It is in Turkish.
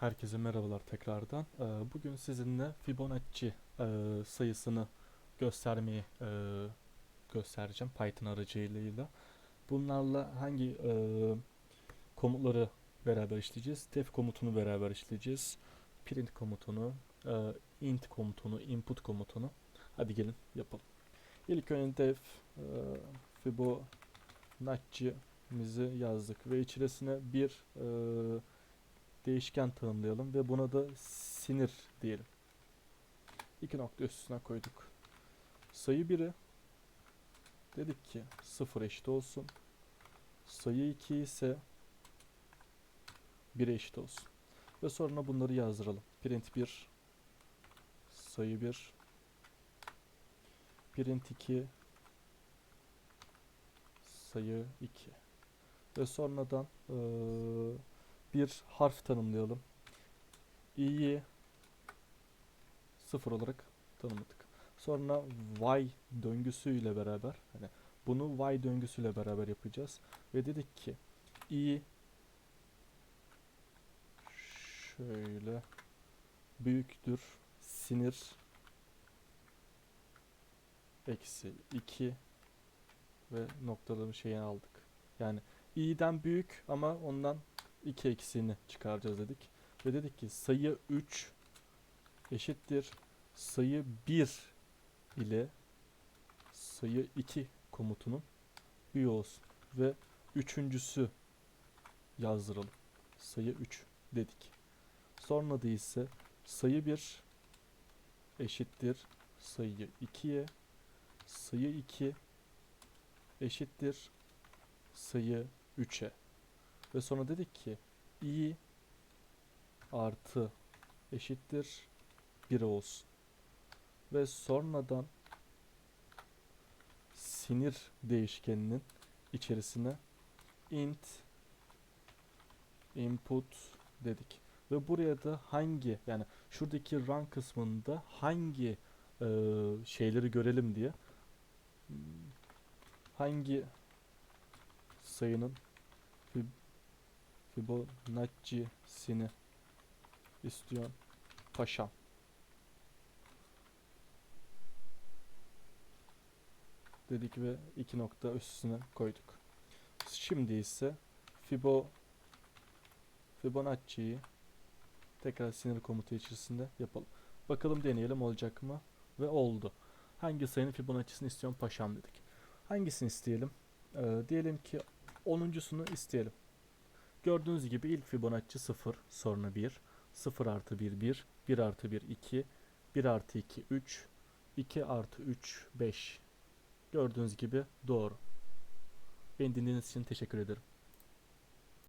Herkese merhabalar tekrardan. Ee, Bugün sizinle Fibonacci e, sayısını göstermeyi e, göstereceğim Python aracılığıyla. Bunlarla hangi e, komutları beraber işleyeceğiz? Def komutunu beraber işleyeceğiz. Print komutunu, int komutunu, input komutunu. Hadi gelin yapalım. İlk önce def Fibonacci'mizi yazdık ve içerisine bir değişken tanımlayalım ve buna da sinir diyelim. İki nokta üstüne koyduk. Sayı 1'i dedik ki 0 eşit olsun. Sayı 2 ise 1 eşit olsun. Ve sonra bunları yazdıralım. Print 1 sayı 1 print 2 sayı 2 ve sonradan eee bir harf tanımlayalım. i'yi sıfır olarak tanımladık. Sonra y döngüsüyle beraber hani bunu y döngüsüyle beraber yapacağız ve dedik ki i şöyle büyüktür sinir eksi 2 ve noktalama şeyi aldık. Yani i'den büyük ama ondan 2 eksiğini çıkaracağız dedik. Ve dedik ki sayı 3 eşittir sayı 1 ile sayı 2 komutunun büyüğü olsun. Ve üçüncüsü yazdıralım. Sayı 3 dedik. Sonra da ise sayı 1 eşittir sayı 2'ye sayı 2 eşittir sayı 3'e. Ve sonra dedik ki i artı eşittir 1 olsun. Ve sonradan sinir değişkeninin içerisine int input dedik. Ve buraya da hangi yani şuradaki run kısmında hangi e, şeyleri görelim diye hangi sayının Fibonacci'sini istiyor paşam. Dedik ve iki nokta üstüne koyduk. Şimdi ise Fibo Fibonacci'yi tekrar sinir komutu içerisinde yapalım. Bakalım deneyelim olacak mı? Ve oldu. Hangi sayının Fibonacci'sini istiyorum paşam dedik. Hangisini isteyelim? Ee, diyelim ki 10.sunu isteyelim. Gördüğünüz gibi ilk Fibonacci 0, sonra 1, 0 artı 1, 1, 1 artı 1, 2, 1 artı 2, 3, 2 artı 3, 5. Gördüğünüz gibi doğru. Beni dinlediğiniz için teşekkür ederim.